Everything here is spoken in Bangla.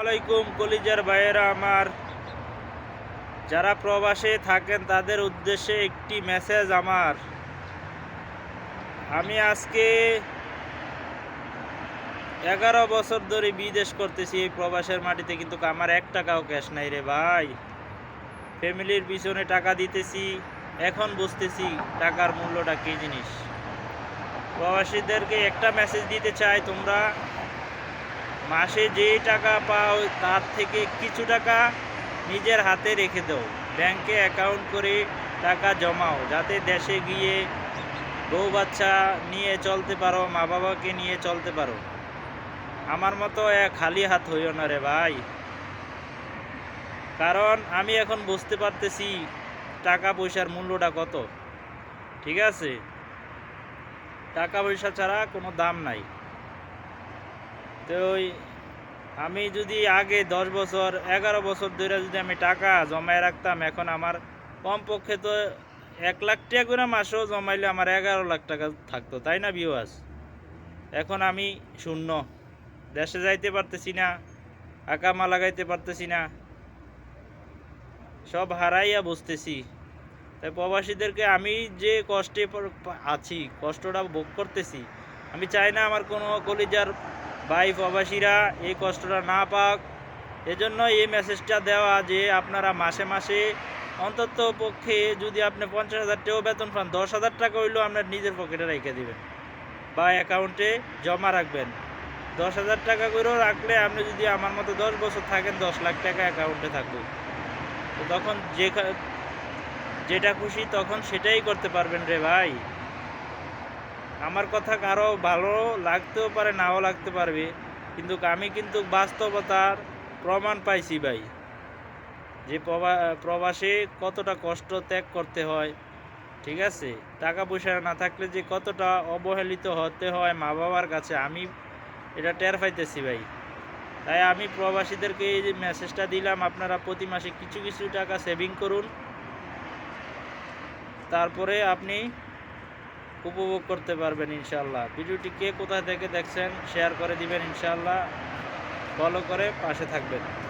আলাইকুম কলিজার ভাইয়েরা আমার। যারা প্রবাসে থাকেন, তাদের উদ্দেশ্যে একটি মেসেজ আমার। আমি আজকে এগারো বছর ধরে বিদেশ করতেছি এই প্রবাসের মাটিতে, কিন্তু আমার এক টাকাও ক্যাশ নাই রে ভাই। ফ্যামিলির পিছনে টাকা দিতেছি, এখন বুঝতেছি টাকার মূল্যটা কী জিনিস। প্রবাসীদেরকে একটা মেসেজ দিতে চাই তোমরা মাসে যে টাকা পাও, তার থেকে কিছু টাকা নিজের হাতে রেখে দাও। ব্যাংকে অ্যাকাউন্ট করে টাকা জমাও, যাতে দেশে গিয়ে বউ বাচ্চা নিয়ে চলতে পারো মা বাবাকে নিয়ে চলতে পারো। আমার মতো এক খালি হাত হইও না রে ভাই। কারণ আমি এখন বুঝতে পারতেছি টাকা পয়সার মূল্যটা কত। ঠিক আছে? টাকা পয়সা ছাড়া কোনো দাম নাই। তো ওই আমি যদি আগে দশ বছর, এগারো বছর ধরে যদি আমি টাকা জমায় রাখতাম, এখন আমার কমপক্ষে তো এক লাখ টাকা করে মাসেও জমাইলে আমার এগারো লাখ টাকা থাকতো, তাই না বিওয়াস এখন আমি শূন্য। দেশে যাইতে পারতেছি না আকামা লাগাইতে পারতেছি না। সব হারাইয়া বসতেছি। তাই প্রবাসীদেরকে আমি যে কষ্টে আছি, কষ্টটা ভোগ করতেছি, আমি চাই না আমার কোনো কলিজার ভাই প্রবাসীরা, এই কষ্টটা না পাক। এজন্য এই মেসেজটা দেওয়া যে আপনারা মাসে মাসে অন্তত পক্ষে যদি আপনি পঞ্চাশ হাজার টাকাও বেতন পান, দশ হাজার টাকা হইলেও আপনার নিজের পকেটে রেখে দিবেন। বা অ্যাকাউন্টে জমা রাখবেন। দশ হাজার টাকা করেও রাখলে আপনি যদি আমার মতো দশ বছর থাকেন, দশ লাখ টাকা অ্যাকাউন্টে থাকবে। তো তখন যে যেটা খুশি তখন সেটাই করতে পারবেন রে ভাই। আমার কথা কারও ভালো লাগতেও পারে, নাও লাগতে পারবে। কিন্তু আমি কিন্তু বাস্তবতার প্রমাণ পাইছি ভাই। যে প্রবা- প্রবাসে কতটা কষ্ট ত্যাগ করতে হয়, ঠিক আছে? টাকা পয়সা না থাকলে যে কতটা অবহেলিত হতে হয় মা বাবার কাছে, আমি এটা টের পাইতেছি ভাই। তাই আমি প্রবাসীদেরকে এই যে মেসেজটা দিলাম, আপনারা প্রতি মাসে কিছু কিছু টাকা সেভিং করুন। তারপরে আপনি উপভোগ করতে পারবেন ইনশাল্লাহ ভিডিওটি কে কোথায় থেকে দেখছেন শেয়ার করে দিবেন ইনশাল্লাহ ফলো করে পাশে থাকবেন।